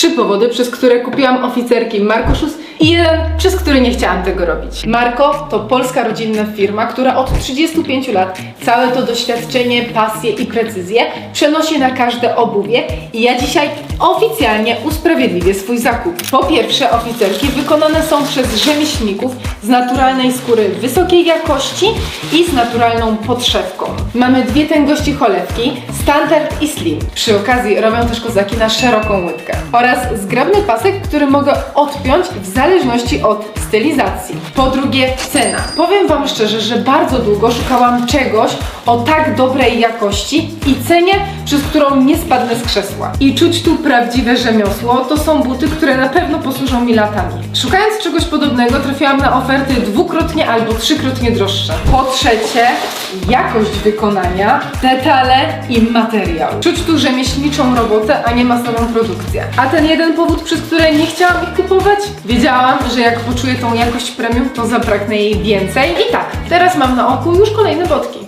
trzy powody, przez które kupiłam oficerki Shoes i jeden, przez który nie chciałam tego robić. Marco to polska rodzinna firma, która od 35 lat całe to doświadczenie, pasję i precyzję przenosi na każde obuwie i ja dzisiaj oficjalnie usprawiedliwię swój zakup. Po pierwsze, oficerki wykonane są przez rzemieślników z naturalnej skóry wysokiej jakości i z naturalną podszewką. Mamy dwie tęgości cholewki, standard i slim. Przy okazji robią też kozaki na szeroką łydkę. Oraz zgrabny pasek, który mogę odpiąć w zależności od stylizacji. Po drugie, cena. Powiem Wam szczerze, że bardzo długo szukałam czegoś o tak dobrej jakości i cenie, przez którą nie spadnę z krzesła. I czuć tu prawdziwe rzemiosło, to są buty, które na pewno posłużą mi latami. Szukając czegoś podobnego, trafiłam na oferty dwukrotnie albo trzykrotnie droższe. Po trzecie, jakość wykonania, detale i materiał. Czuć tu rzemieślniczą robotę, a nie masową produkcję. A ten jeden powód, przez który nie chciałam ich kupować? Wiedziałam, że jak poczuję tą jakość premium, to zabraknie jej więcej. I tak, teraz mam na oku już kolejne botki.